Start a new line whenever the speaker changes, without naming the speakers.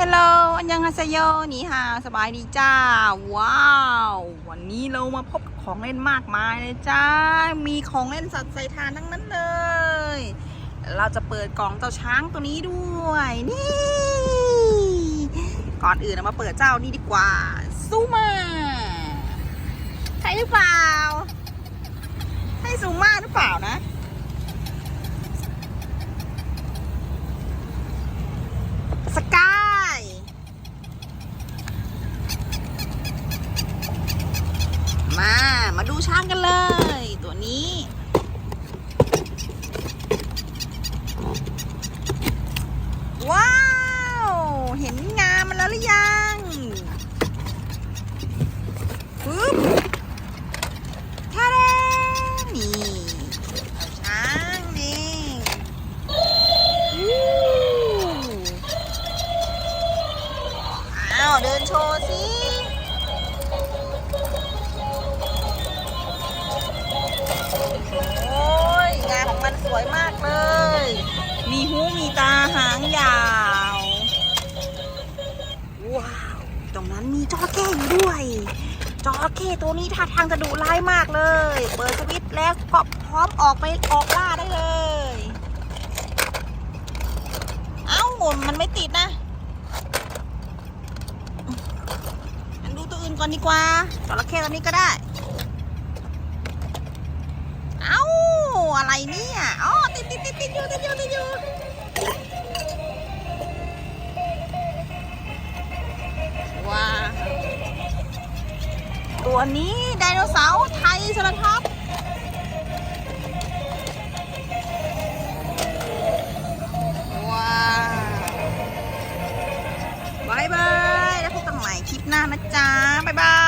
ฮลโหลอันยังฮาเซโยนี่ฮะสบายดีจ้า ว้าว วันนี้เรามาพบกับของเล่นมากมายเลยจ้า มีของเล่นสัตว์ใส่ทานทั้งนั้นเลย เราจะเปิดกล่องเจ้าช้างตัวนี้ด้วย นี่ ก่อนอื่นเรามาเปิดเจ้านี่ดีกว่า ซูมาใช่หรือเปล่า ใช่ซูมาหรือเปล่านะสกา มาดูช้างกันเลย ตัวนี้ ว้าว เห็นงามมันแล้วหรือยังปึ๊บท่าเดนี่ช้างนี่อู้อ้าว เดินโชว์สิ มีจระเข้อยู่ด้วยจระเข้ตัวนี้ท่าทางจะดุร้ายมากเลย เปิดสวิตช์แล้วก็พร้อมออกไปออกล่าได้เลย เอ้ามันไม่ติดนะอันดูตัวอื่นก่อนดีกว่าจระเข้ตัวนี้ก็ได้ เอ้าอะไรเนี่ยอ๋อติดติดติดติดอยู่ติดอยู่ติดอยู่ ตัวนี้ไดโนเสาร์ไทยสลัดท็อปว้าวบายบาย แล้วพบกันใหม่คลิปหน้านะจ๊ะบายบาย